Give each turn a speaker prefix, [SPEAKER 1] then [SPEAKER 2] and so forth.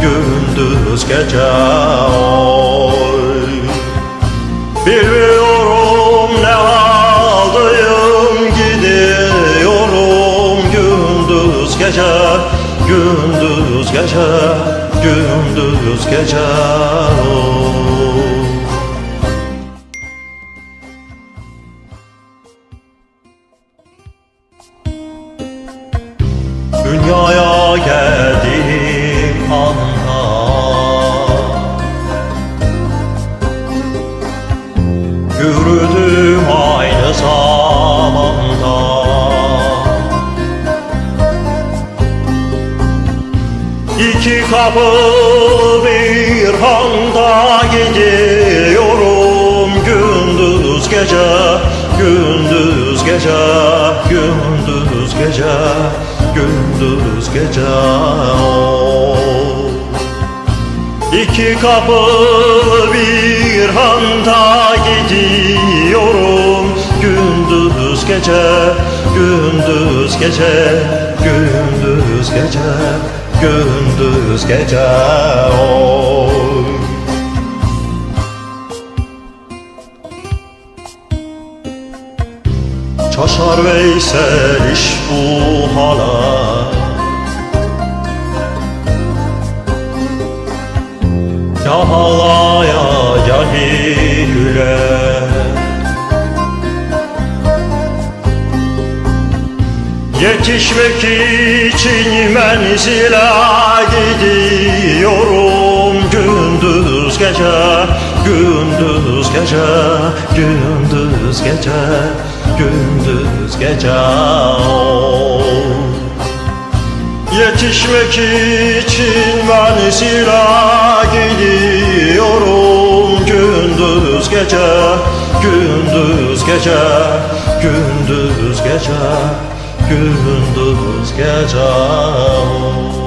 [SPEAKER 1] Gündüz gece Oy Bilmiyorum ne haldayım Gidiyorum gündüz gece Gündüz gece Gündüz gece Dünyaya geldiğim Yürüdüm aynı zamanda İki kapı bir handa gidiyorum Gündüz gece, gündüz gece, gündüz gece, gündüz gece oh. İki kapı bir handa gidiyorum Gündüz gece, gündüz gece, gündüz gece, gündüz gece oy. Çaşar Veysel iş bu hala hile Yetişmek için menzile gidiyorum. Gündüz gece, gündüz gece, gündüz gece, gündüz gece. Oh. Yetişmek için ben zira gidiyorum gece, gündüz gece, gündüz gece, gündüz gece